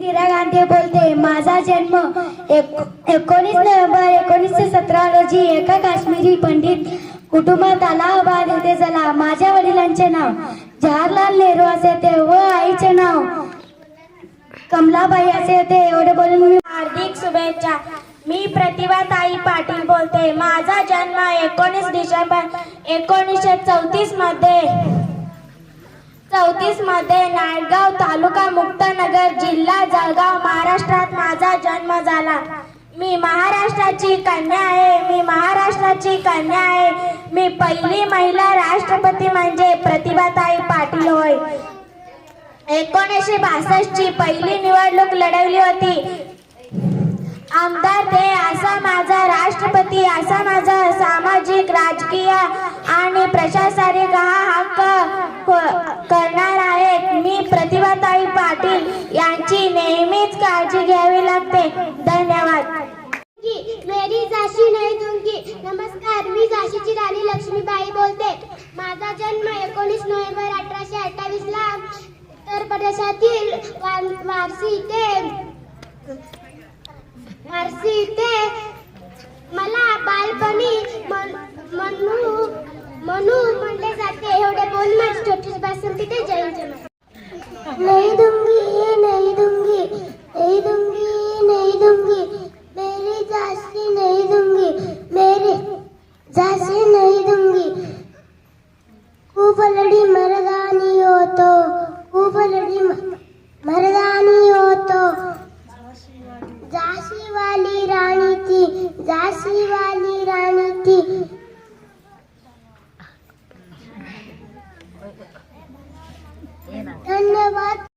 इंदिरा गांधी बोलते माझा जन्म एक- एकोणीस नोव्हेंबर एकोणीसशे सतरा रोजी एका काश्मीरी पंडित कुटुंबात अलाहाबाद येथे झाला. माझ्या वडिलांचे नाव जवाहरलाल नेहरू असे ते व आईचे नाव कमलाबाई असे होते. एवढे बोलून मी हार्दिक शुभेच्छा. मी प्रतिभाताई पाटील बोलते माझा जन्म एकोणीस डिसेंबर एकोणीसशे चौतीसमध्ये चौतीसमध्ये नायगाव तालुका मुक्तनगर जिल्हा जळगाव महाराष्ट्रात माझा जन्म झाला. मी महाराष्ट्राची कन्या आहे. मी महाराष्ट्राची कन्या आहे. मी पहिली महिला राष्ट्रपती म्हणजे प्रतिभाताई पाटील होय. एकोणीसशे बासष्ट ची पहिली निवडणूक लढवली होती. आमदार ते असा माझा राष्ट्रपती असा माझा सामाजिक राजकीय आणि प्रशासनिक हा हक्क काळजी घ्यावी लागते. धन्यवाद. मेरी झाशी नाही दूंगी नमस्कार मी झाशीची राणी लक्ष्मीबाई बोलते. माझा जन्म एकोणीस नोव्हेंबर अठराशे अठ्ठावीस ला उत्तर प्रदेशातील वारसी ते वारसी ते मला बालपणी मन- मनू मनू म्हणले जाते एवढे बोल माझी छोटी भाषण तिथे जैन नहीं दूंगी नहीं दूंगी नहीं दूंगी नहीं दूंगी मेरी झांसी नहीं दूंगी मेरी झांसी नहीं दूंगी खूब लड़ी हो तो खूब लड़ी हो तो झांसी वाली रानी थी झांसी वाली रानी थी धन्यवाद